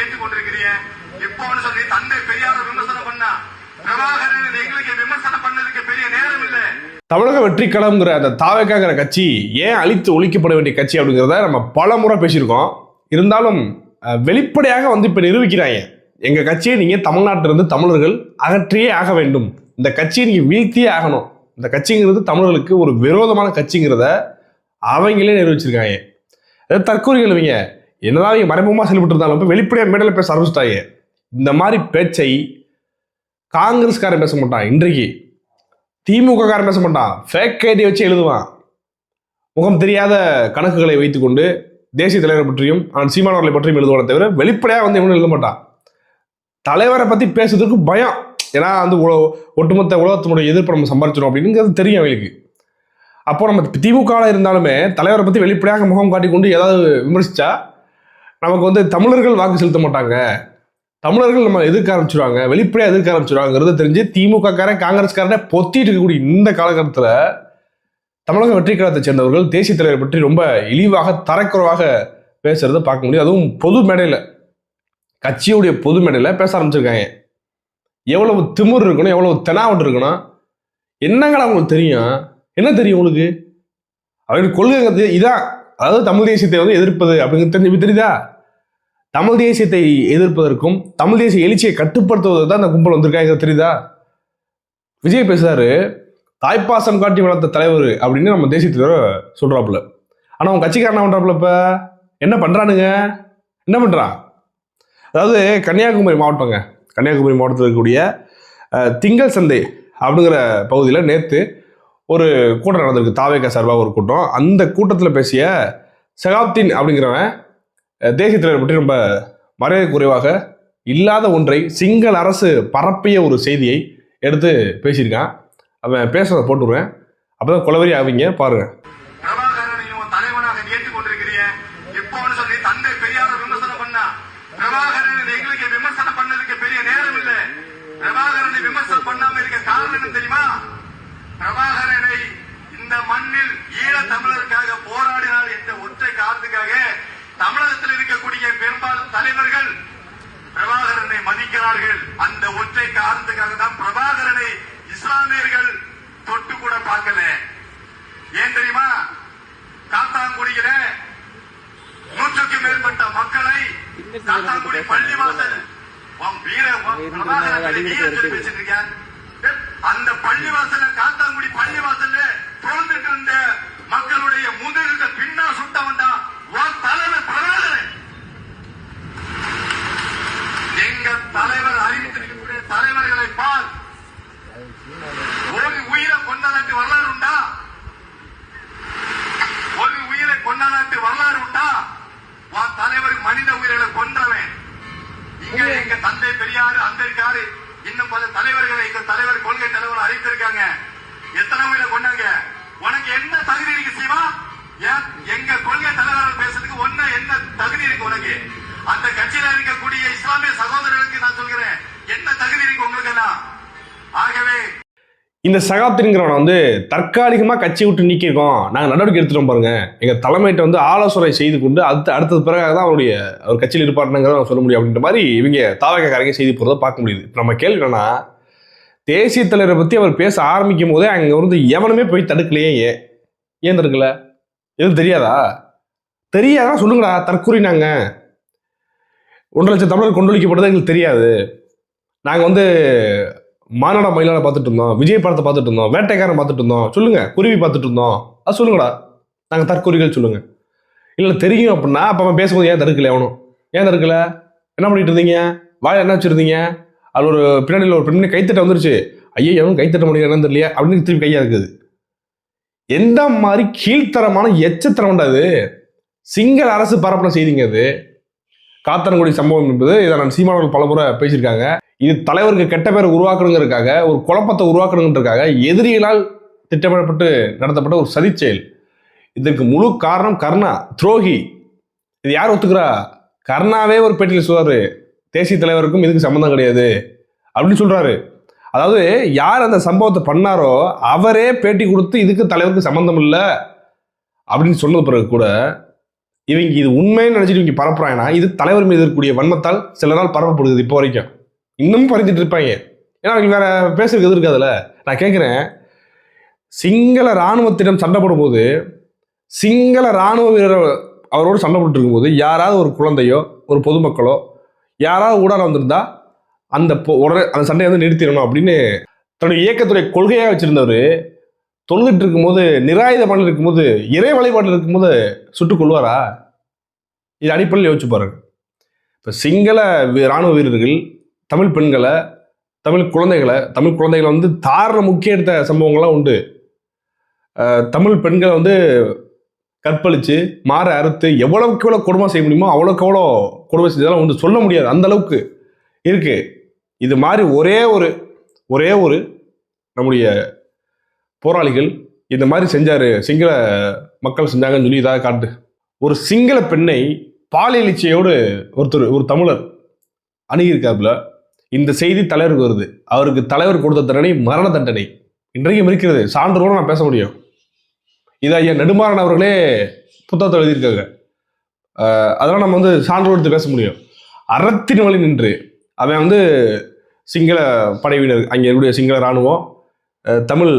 ஏற்றுக்கொண்டிருக்கிறீங்க. இப்போன்னு சொல்லி தந்தை பெரியார விமர்சனம் பண்ணா. பிரபாகரன் எங்களுக்கு விமர்சனம் பண்ணதுக்கு பெரிய நேரம் இல்லை. தமிழக வெற்றி கழகம்ங்கிற அந்த தாவேக்காங்கிற கட்சி ஏன் அழித்து ஒழிக்கப்பட வேண்டிய கட்சி அப்படிங்கிறத நம்ம பல முறை பேசியிருக்கோம். இருந்தாலும் வெளிப்படையாக வந்து இப்போ நிரூபிக்கிறாங்க. எங்கள் கட்சியை நீங்கள் தமிழ்நாட்டிலிருந்து தமிழர்கள் அகற்றியே ஆக வேண்டும். இந்த கட்சியை நீங்கள் வீழ்த்தியே ஆகணும். இந்த கட்சிங்கிறது தமிழர்களுக்கு ஒரு விரோதமான கட்சிங்கிறத அவங்களே நிரூபிச்சிருக்காங்க. அதாவது தற்கொலைகள் இவங்க. என்னதான் இவங்க மறைமுகமாக செயல்பட்டு இருந்தாலும் இப்போ வெளிப்படையாக மேடையில் பேச ஆரம்பிச்சிட்டாங்க இந்த மாதிரி பேச்சை காங்கிரஸ்காரன் பேச மாட்டான் இன்றைக்கு. திமுககாரன் பேச மாட்டான் ஃபேக் ஐடி வச்சு எழுதுவான். முகம் தெரியாத கணக்குகளை வைத்துக்கொண்டு தேசிய தலைவரை பற்றியும் அவன் சீமானவர்களை பற்றியும் எழுதுவானே தவிர வெளிப்படையாக வந்து இவனும் எழுத மாட்டான். தலைவரை பற்றி பேசுறதுக்கு பயம். ஏன்னா வந்து ஒட்டுமொத்த உலகத்தினுடைய எதிர்ப்பு நம்ம சம்பாரிச்சிடும் அப்படிங்கிறது தெரியும் அவங்களுக்கு. அப்போ நம்ம திமுகவில் இருந்தாலுமே தலைவரை பற்றி வெளிப்படையாக முகம் காட்டிக்கொண்டு ஏதாவது விமர்சித்தா நமக்கு வந்து தமிழர்கள் வாக்கு செலுத்த மாட்டாங்க. தமிழர்கள் நம்ம எதிர்க்க ஆரம்பிச்சிருவாங்க. வெளிப்படையாக எதிர்க்க ஆரம்பிச்சிருவாங்கிறத தெரிஞ்சு திமுக காரன் காங்கிரஸ்காரனே பொத்திட்டு இருக்கக்கூடிய இந்த காலகட்டத்தில் தமிழக வெற்றி கழகத்தை சேர்ந்தவர்கள் தேசிய தலைவரை பற்றி ரொம்ப இழிவாக தரக்குறவாக பேசுறதை பார்க்க முடியும். அதுவும் பொது மேடையில் கட்சியுடைய பொது மேடையில் பேச ஆரம்பிச்சிருக்காங்க. எவ்வளவு திமிர் இருக்கணும் எவ்வளவு தெனாவட்டு இருக்கணும் என்னங்கடா உங்களுக்கு தெரியும்? என்ன தெரியும் உங்களுக்கு? அப்படின்னு கொள்கைங்கிறது இதான். அதாவது தமிழ் தேசியத்தை வந்து எதிர்ப்பது அப்படிங்கிறது தெரிஞ்சு தெரியுதா? தமிழ் தேசியத்தை எதிர்ப்பதற்கும் தமிழ் தேசிய எழுச்சியை கட்டுப்படுத்துவதற்கு தான் அந்த கும்பல் வந்திருக்காங்க தெரியுதா? விஜய் பேசுறாரு தாய்ப்பாசம் காட்டி வளர்த்த தலைவர் அப்படின்னு நம்ம தேசிய தலைவர் சொல்றாப்புல. ஆனால் அவன் கட்சிக்காரன் பண்ணுறாப்புல இப்போ? என்ன பண்ணுறானுங்க என்ன பண்ணுறான் அதாவது கன்னியாகுமரி மாவட்டங்க. கன்னியாகுமரி மாவட்டத்தில் இருக்கக்கூடிய திங்கள் சந்தை அப்படிங்கிற பகுதியில் நேற்று ஒரு கூட்டம் நடந்திருக்கு தாவேக சார்பாக ஒரு கூட்டம். அந்த கூட்டத்தில் பேசிய சகாப்தீன் அப்படிங்கிறவன் தேசிய தலைவர் பற்றி ரொம்ப மரியாதை குறைவாக இல்லாத ஒன்றை சிங்கள அரசு பரப்பிய ஒரு செய்தியை எடுத்து பேசியிருக்கான். அவன் பேசுறதை போட்டுருவேன் அப்பதான் குலவரி ஆவீங்க பாருங்க பிரபாகரனையும் தலைவனாக ஏற்றுக்கொண்டிருக்கிறீங்க இப்போன்னு சொல்லி தந்தை பெரியார விமர்சனம் பண்ணா பிரபாகரன் எங்களுக்கு விமர்சனம் பண்ணதுக்கு பெரிய நேரம் இல்லை பிரபாகரனை விமர்சனம் பண்ணாம இருக்க காரணம் என்ன தெரியுமா பிரபாகரனை இந்த மண்ணில் ஈழ தமிழருக்காக போராடினார் என்ற ஒற்றை காரணத்துக்காக தமிழகத்தில் இருக்கக்கூடிய பெரும்பாலும் தலைவர்கள் பிரபாகரனை மதிக்கிறார்கள். அந்த ஒற்றை காரணத்துக்காக தான் பிரபாகரனை இஸ்லாமியர்கள் தொட்டு கூட பார்க்கல. ஏன் தெரியுமா? காத்தாங்குடியில நூற்றுக்கு மேற்பட்ட மக்களை காத்தாங்குடி பள்ளிவாசல்? அந்த பள்ளிவாசல்ல காத்தாங்குடி பள்ளிவாசல்ல பிறந்துட்டு இருந்த மக்களுடைய முதுகுல பின்னா சுட்டவன் தான் உன் தலைவர் பிரபாகரன் எங்க தலைவர் அறிவித்திருக்கக்கூடிய தலைவர்களை பார் ஒரு உயிரை கொண்டதற்கு வரலாறு உண்டா ஒரு உயிரை கொண்டதற்கு வரலாறு உண்டா உன் தலைவர் மனித உயிர்களை கொன்றவன் இங்க எங்க தந்தை பெரியாரு அம்பேத்கர் இன்னும் பல தலைவர்களை எங்க தலைவர் கொள்கை தலைவர் அறிவித்திருக்காங்க எத்தனை உயிரை கொண்டாங்க உனக்கு என்ன தகுதி இருக்கு சீமா ஏன் எங்க கொள்கை தலைவர்கள் பேசுறதுக்கு ஒன்ன என்ன உங்களுக்கு அந்த கட்சியில இருக்கக்கூடிய இஸ்லாமிய சகோதரர்களுக்கு நான் சொல்கிறேன் என்ன தகுதி இருக்கு உங்களுக்கு எல்லாம் ஆகவே இந்த சகாப்திங்கிறவனை வந்து தற்காலிகமாக கட்சி விட்டு நீக்கியிருக்கோம். நாங்கள் நடவடிக்கை எடுத்துட்டோம் பாருங்க. எங்கள் தலைமையிட்ட வந்து ஆலோசனை செய்து கொண்டு அடுத்த அடுத்தது பிறகு தான் அவருடைய அவர் கட்சியில் இருப்பாருங்கிறத சொல்ல முடியும் அப்படின்ற மாதிரி இவங்க தாவகக்காரங்க செய்தி போகிறத பார்க்க முடியுது. இப்போ நம்ம கேள்வி என்னன்னா தேசிய தலைவரை பற்றி அவர் பேச ஆரம்பிக்கும் போதே அங்கே வந்து எவனுமே போய் தடுக்கலையே ஏன்? ஏன் தடுக்கல? எதுவும் தெரியாதா? தெரியாதா? சொல்லுங்கடா தற்கூறினாங்க. ஒன்றரை லட்சம் தமிழர் கொண்டொழிக்கப்பட்டது எங்களுக்கு தெரியாது. நாங்கள் வந்து மாநாட மயிலாட பார்த்துட்டு இருந்தோம் விஜய் படத்தை பார்த்துட்டு இருந்தோம் வேட்டைக்காரன் பார்த்துட்டு இருந்தோம். சொல்லுங்க குருவி பார்த்துட்டு இருந்தோம். அது சொல்லுங்கடா. நாங்கள் தற்கூறிகள் சொல்லுங்க. இல்லை தெரியும் அப்படின்னா அப்போ அவன் பேசும்போது ஏன் தடுக்கல அவனும்? ஏன் தடுக்கல? என்ன பண்ணிட்டு இருந்தீங்க? வாழை என்ன வச்சுருந்தீங்க? அது ஒரு பின்னாடியில் ஒரு பெண்ணு கைத்தட்ட வந்துருச்சு. ஐயோ எவனும் கைத்தட்ட முடியும் என்னன்னு தெரியல அப்படின்னு திருப்பி கையாக இருக்குது எந்த மாதிரி கீழ்த்தரமான எச்சத்தரம் அது சிங்கள அரசு பரப்பின செய்திங்க அது. காத்தனங்குடி சம்பவம் என்பது இதை நான் சீமானவர்கள் பலமுறை பேசியிருக்காங்க. இது தலைவருக்கு கெட்ட பேரை உருவாக்கணுங்கிறதுக்காக ஒரு குழப்பத்தை உருவாக்கணுங்கிறதுக்காக எதிரிகளால் திட்டமிடப்பட்டு நடத்தப்பட்ட ஒரு சதி செயல். இதற்கு முழு காரணம் கர்ணா துரோகி. இது யார் ஒத்துக்கிறா? கர்ணாவே ஒரு பேட்டியில் சொல்றாரு தேசிய தலைவருக்கும் இதுக்கு சம்மந்தம் கிடையாது அப்படின்னு சொல்றாரு. அதாவது யார் அந்த சம்பவத்தை பண்ணாரோ அவரே பேட்டி கொடுத்து இதுக்கு தலைவருக்கு சம்மந்தம் இல்லை அப்படின்னு சொன்னது பிறகு கூட இவங்க இது உண்மைன்னு நினைச்சிட்டு இவங்க பரப்புறாங்கன்னா இது தலைவர் மீது இருக்கக்கூடிய வன்மத்தால் சில நாள் பரப்பப்படுது இப்போ வரைக்கும். இன்னும் பறிஞ்சிட்டு இருப்பாங்க. ஏன்னா அவங்க வேற பேசுறதுக்கு எது இருக்காதுல்ல? நான் கேட்குறேன் சிங்கள இராணுவத்திடம் சண்டை போடும்போது சிங்கள இராணுவ வீரர் அவரோடு சண்டை போட்டு இருக்கும்போது யாராவது ஒரு குழந்தையோ ஒரு பொதுமக்களோ யாராவது ஊடால வந்திருந்தா அந்த பொ- உடனே அந்த சண்டையை வந்து நிறுத்திடணும் அப்படின்னு தன்னுடைய இயக்கத்துடைய கொள்கையாக வச்சிருந்தவர் தொழுதுட்டு இருக்கும்போது நிராயுத பண்ணி இருக்கும்போது இறை வழிபாட்டில் இருக்கும்போது சுட்டுக் கொள்வாரா? இது அடிப்படையில் யோசிச்சு பாருங்க. இப்போ சிங்கள இராணுவ ராணுவ வீரர்கள் தமிழ் பெண்களை தமிழ் குழந்தைகளை தமிழ் குழந்தைகளை வந்து தாரண முக்கிய எடுத்த சம்பவங்கள்லாம் உண்டு. தமிழ் பெண்களை வந்து கற்பழித்து மாற அறுத்து எவ்வளவுக்கு எவ்வளோ கொடுமை செய்ய முடியுமோ அவ்வளோக்கு எவ்வளோ கொடுமை செஞ்சதெல்லாம் ஒன்று சொல்ல முடியாது. அந்த அளவுக்கு இருக்குது இது மாதிரி ஒரே ஒரு ஒரே ஒரு நம்முடைய போராளிகள் இந்த மாதிரி செஞ்சாரு. சிங்கள மக்கள் செஞ்சாங்கன்னு சொல்லி இதாக காட்டு. ஒரு சிங்கள பெண்ணை பாலியலிச்சையோடு ஒருத்தர் ஒரு தமிழர் அணுகியிருக்காப்புல. இந்த செய்தி தலைவருக்கு வருது. அவருக்கு தலைவர் கொடுத்த தண்டனை மரண தண்டனை. இன்றைக்கும் இருக்கிறது. சான்றோடு நான் பேச முடியும். இது ஐயா நெடுமாறன் அவர்களே புத்தகத்தை எழுதியிருக்காங்க. அதெல்லாம் நம்ம வந்து சான்றோடு எடுத்து பேச முடியும். அறத்தின் வழி நின்று அவன் வந்து சிங்கள படையினர் அங்கே இருக்கக்கூடிய சிங்கள இராணுவம் தமிழ்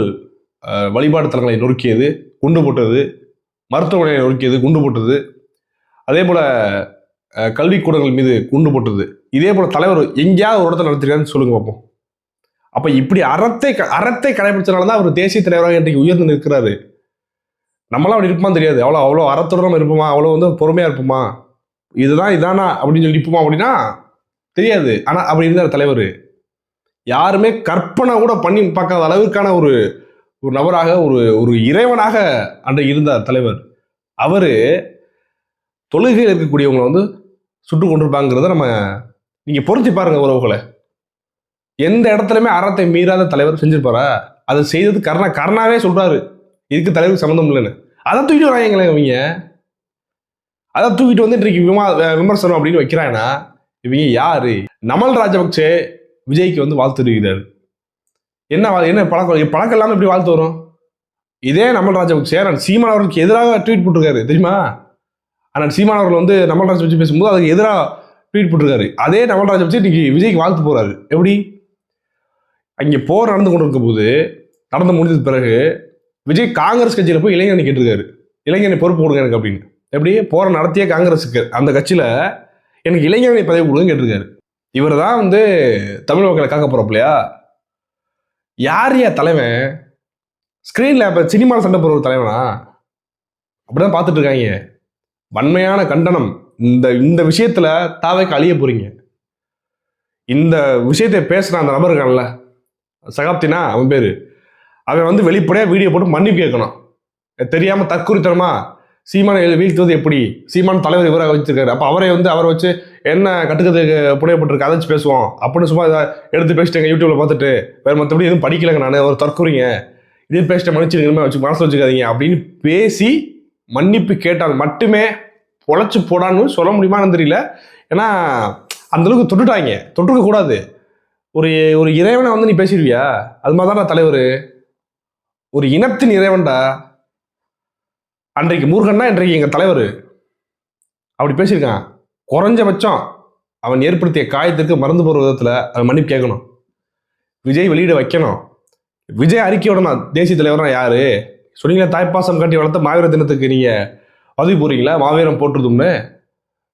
வழிபாடு தலங்களை நொறுக்கியது குண்டு போட்டது மருத்துவமனையை நொறுக்கியது குண்டு போட்டது. அதே போல் கல்விக்கூடங்கள் மீது குண்டு போட்டது. இதே போல் தலைவர் எங்கேயாவது ஒரு இடத்துல நடத்திருக்காருன்னு சொல்லுங்க பார்ப்போம் அப்போ இப்படி அறத்தை க- அறத்தை கடைபிடிச்சனால தான் அவர் தேசிய தலைவராக இன்றைக்கு உயர்ந்து நிற்கிறாரு. நம்மளாம் அப்படி இருப்போமா தெரியாது. அவ்வளோ அவ்வளோ அறத்தோட நம்ம இருப்போமா? அவ்வளோ வந்து பொறுமையாக இருப்போமா? இதுதான் இதானா? அப்படின்னு சொல்லி இருப்போமா அப்படின்னா தெரியாது. ஆனால் அப்படி இருந்தார் தலைவர். யாருமே கற்பனை கூட பண்ணி பார்க்காத அளவிற்கான ஒரு ஒரு நபராக ஒரு ஒரு இறைவனாக அன்று இருந்தார் தலைவர். அவர் தொழுகையில் இருக்கக்கூடியவங்களை வந்து சுட்டு கொண்டிருப்பாங்கிறத நம்ம நீங்கள் பொருத்தி பாருங்க உறவுகளை. எந்த இடத்துலையுமே அறத்தை மீறாத தலைவர் செஞ்சிருப்பாரா? அதை செய்தது கர்ணா கர்ணாவே சொல்கிறாரு இதுக்கு தலைவருக்கு சம்மந்தம் இல்லைன்னு. அதை தூக்கிட்டு வராங்களே இவங்க. அதை தூக்கிட்டு வந்து இன்றைக்கு விமா விமர்சனம் அப்படின்னு வைக்கிறாங்கன்னா இவங்க யாரு? நமல் ராஜபக்சே விஜய்க்கு வந்து வாழ்த்து தெரிவிக்கிறாரு என்ன என்ன பழக்கம்? பழக்கம் இல்லாமல் எப்படி வாழ்த்து வரும்? இதே நமல் ராஜபக்சே நான் சீமான் அவர்களுக்கு எதிராக ட்வீட் போட்டிருக்காரு தெரியுமா? ஆனால் சீமான் அவர்கள் வந்து நமல் வச்சு பேசும்போது அதுக்கு எதிராக ட்வீட் போட்டிருக்காரு. அதே நமல் வச்சு இன்னைக்கு விஜய்க்கு வாழ்த்து போறாரு. எப்படி? அங்கே போர் நடந்து கொண்டிருக்கும் போது நடந்து முடிஞ்சது பிறகு விஜய் காங்கிரஸ் கட்சியில் போய் இளைஞனை கேட்டிருக்காரு. இளைஞனை பொறுப்பு கொடுங்க எனக்கு அப்படின்னு. எப்படி? போரை நடத்திய காங்கிரஸுக்கு அந்த கட்சியில் எனக்கு இளைஞனை பதவி கொடுங்க கேட்டிருக்காரு. இவர் தான் வந்து தமிழ் மக்களை காக்க போகிறப்பலையா யார் யா தலைவன்? ஸ்க்ரீனில் இப்போ சினிமாவில் சண்டை போடுற ஒரு தலைவனா? அப்படிதான் பார்த்துட்டு இருக்காங்க வன்மையான கண்டனம். இந்த இந்த விஷயத்தில் தாவைக்கு அழிய போறீங்க. இந்த விஷயத்தை பேசுகிற அந்த நபர் இருக்கான்ல சகாப்தினா அவன் பேர். அவன் வந்து வெளிப்படையாக வீடியோ போட்டு மன்னிப்பு கேட்கணும். தெரியாமல் தற்குறித்தனமா சீமானை வீழ்த்துவது எப்படி? சீமான் தலைவர் இவராக வச்சிருக்காரு அப்போ அவரை வந்து அவரை வச்சு என்ன கட்டுக்கிறதுக்கு புனையப்பட்டிருக்கு அதை வச்சு பேசுவோம். அப்படின்னு சும்மா இதை எடுத்து பேசிட்டேங்க யூடியூப்ல பார்த்துட்டு வேறு மற்றபடி எதுவும் படிக்கலைங்க நான் ஒரு தற்குறீங்க. இது பேசிட்ட மன்னிச்சிருங்க வச்சு மனசில் வச்சுக்காதீங்க அப்படின்னு பேசி மன்னிப்பு கேட்டால் மட்டுமே பொழைச்சி போடான்னு சொல்ல முடியுமான்னு தெரியல. ஏன்னா அந்த அளவுக்கு தொட்டுட்டாங்க. தொட்டுக்க கூடாது. ஒரு ஒரு இறைவனை வந்து நீ பேசிடுவியா? அது மாதிரி தான் தலைவர். ஒரு இனத்தின் இறைவன்டா. அன்றைக்கு முருகன்னா இன்றைக்கு எங்கள் தலைவர். அப்படி பேசியிருக்கான். குறைஞ்சபட்சம் அவன் ஏற்படுத்திய காயத்திற்கு மறந்து போகிற விதத்தில் அவன் மன்னிப்பு கேட்கணும். விஜய் வெளியிட வைக்கணும். விஜய் அறிக்கை விடணும் தேசிய தலைவர்னா யாரு? சொன்னீங்களா தாய்ப்பாசம் காட்டி வளர்த்த மாவீர தினத்துக்கு நீங்கள் பதவி போகிறீங்களா மாவீரம் போட்டுருதும்னு.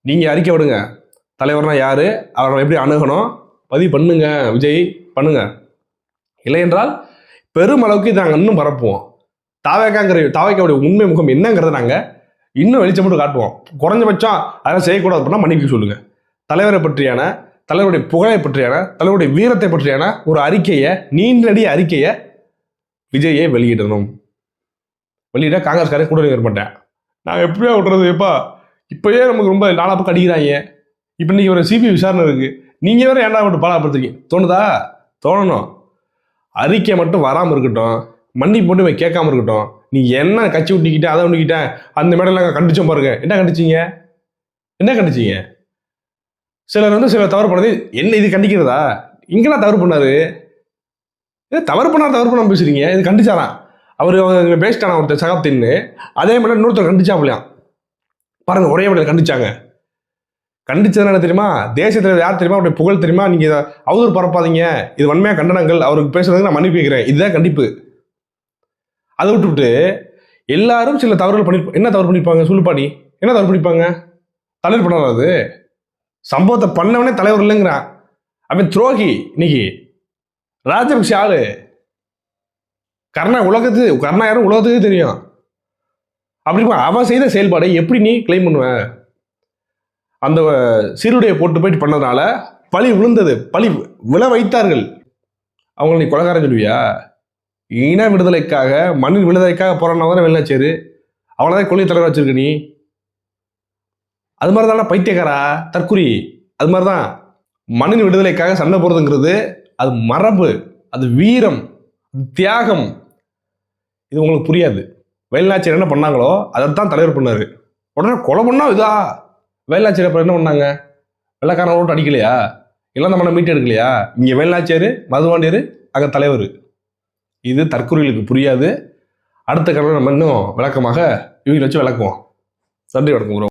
நீங்கள் அறிக்கை விடுங்க. தலைவர்னா யார்? அவரை எப்படி அணுகணும்? பதிவு பண்ணுங்க. விஜய் பண்ணுங்க. இல்லை என்றால் பெருமளவுக்கு இதை நாங்கள் இன்னும் பரப்புவோம். தாவேக்காங்கிற தாவேக்காவுடைய உண்மை முகம் என்னங்கிறத நாங்கள் இன்னும் வெளிச்சம் மட்டும் காட்டுவோம். குறைஞ்சபட்சம் அதெல்லாம் செய்யக்கூடாது அப்படின்னா மன்னிப்பு சொல்லுங்க. தலைவரை பற்றியான தலைவருடைய புகழை பற்றியான தலைவருடைய வீரத்தை பற்றியான ஒரு அறிக்கையை நீண்டடி அறிக்கையை விஜயை வெளியிடணும். வெளியிட காங்கிரஸ்காரே கூட வர மாட்டேன். நாங்கள் எப்படியா விட்றது எப்பா? இப்போயே நமக்கு ரொம்ப நாலா பக்கம் அடிக்கிறாங்க. இப்போ இன்றைக்கி ஒரு சிபி விசாரணை இருக்குது நீங்கள் வேற ஏன்டா மட்டும் பாலாப்படுத்துறீங்க தோணுதா? தோணணும். அறிக்கை மட்டும் வராமல் இருக்கட்டும். மன்னிப்பு மட்டும் இவன் கேட்காம இருக்கட்டும். நீ என்ன கட்சி விட்டிக்கிட்ட அதை விட்டுக்கிட்டேன் அந்த மேடெல்லாம் கண்டிச்சோம் பாருங்க. என்ன கண்டிச்சீங்க? என்ன கண்டிச்சிங்க? சிலர் வந்து சிலர் தவறு பண்ணது என்ன இது கண்டிக்கிறதா? இங்கெல்லாம் தவறு பண்ணாரு. ஏதோ தவறு பண்ணார் தவறு பண்ண பேசுறீங்க. இது கண்டிச்சாராம். அவர் பேசிட்டானா ஒருத்தர் சகாப்தின்னு. அதே மாதிரி இன்னொருத்தர் கண்டிச்சாப்லையாம் பாருங்க ஒரே வழியில் கண்டிச்சாங்க. கண்டிச்சது என்ன தெரியுமா? தேசியத்தில் யார் தெரியுமா? அவருடைய புகழ் தெரியுமா? நீங்கள் இதை அவதூறு பரப்பாதீங்க. இது உண்மையாக கண்டனங்கள். அவருக்கு பேசுறதுக்கு நான் மன்னிப்பு வைக்கிறேன் இதுதான் கண்டிப்பு. அதை விட்டுவிட்டு எல்லாரும் சில தவறுகள் பண்ணி என்ன தவறு பண்ணிப்பாங்க சொல்லுப்பாடி என்ன தவறு பண்ணிப்பாங்க தலைவர் பண்ணாது அது? சம்பவத்தை பண்ணவனே தலைவர் இல்லைங்கிறான் அவன் துரோகி இன்னைக்கு. ராஜபக்ஷ ஆளு. கர்ணா உலகத்து கர்ணா யாரும் உலகத்துக்கே தெரியும். அப்படி அவன் செய்த செயல்பாடை எப்படி நீ கிளைம் பண்ணுவ? அந்த சீருடையை போட்டு போயிட்டு பண்ணதுனால பழி விழுந்தது. பழி விழ வைத்தார்கள். அவங்களை நீ கொலகாரம் சொல்லுவியா? இன விடுதலைக்காக மண்ணின் விடுதலைக்காக போறானா தானே வெளிநாச்சேரு அவனதான் கொள்கை தலைவர் வச்சிருக்க நீ? அது மாதிரி தானே பைத்தியக்காரா? தற்குறி அது மாதிரி தான் மண்ணின் விடுதலைக்காக சண்டை போடுறதுங்கிறது அது மரபு அது வீரம் தியாகம். இது உங்களுக்கு புரியாது. வேலுநாச்சியர் என்ன பண்ணாங்களோ அதை தான் தலைவர் பண்ணார். உடனே கொலை பண்ணா இதா? வேலுநாச்சியர் அப்புறம் என்ன பண்ணாங்க? வெள்ளக்காரன் ஓட்டு அடிக்கலையா? இல்லாத மனம் மீட்டு எடுக்கலையா இங்கே வேலுநாச்சியார் மதுவாண்டியர் அங்கே தலைவர். இது தற்கொலைகளுக்கு புரியாது அடுத்த கடமை நம்ம இன்னும் விளக்கமாக இவங்களை வச்சு விளக்குவோம் நன்றி வணக்கம்.